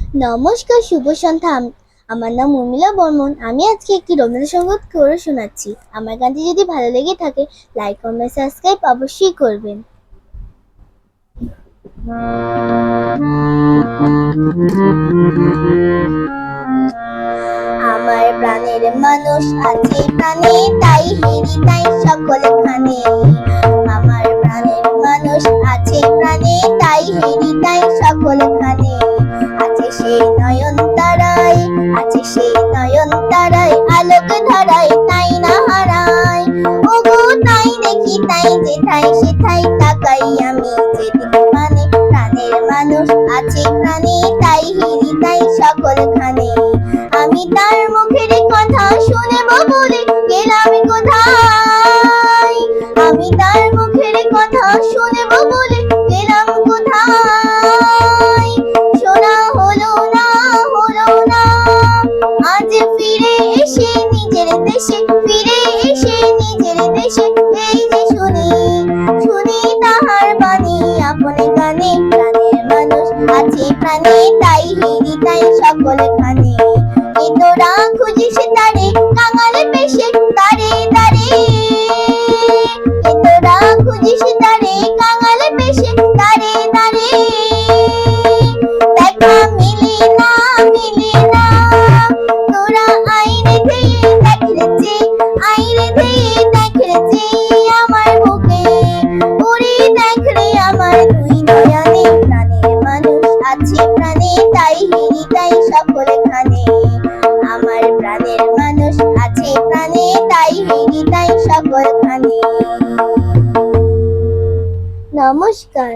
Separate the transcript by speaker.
Speaker 1: নমস্কার, শুভ সন্ধ্যা। আমার নাম উর্মিলা বর্মন। আমি আজকে একটি রবীন্দ্রসঙ্গীত করে শোনাচ্ছি। আমার গানটি যদি ভালো লেগে থাকে লাইক কমেন্ট সাবস্ক্রাইব অবশ্যই করবেন। আমার প্রাণের মানুষ আছে প্রাণে, তাই হেরি তাই সকল খানে। সেই নয়ন তারায়, আছে সেই নয়ন তারায়, আলোক ধরায়, তাই না হারায়? ওগো, তাই দেখি, তাই যেথায়, সেথায় তাকাই আমি যেদিকে মানে প্রাণের মানুষ আছে প্রাণে, তাই হেরি, তাই সকল খানে। আমি তার মুখের কথা শুনেব বলে গেলাম কোথায়? আমি তার মুখের কথা শুনেব বলে আজ ফিরে এসে নিজের দেশে, ফিরে এসে নিজের দেশে। এই যে শুনি শুনি তাহার বাণী, আপন গানে প্রাণের মানুষ আছে প্রাণে, তাই হিরি, তাই সকল খানে। এ তোরা খুঁজিস তারে, কাঙালে পেশে তারে তারে। এ তোরা খুঁজিস তারে আছে প্রাণে তাই তাই সকল খানে আমার প্রাণের মানুষ আছে প্রাণে, তাই তাই সকল খানে নমস্কার।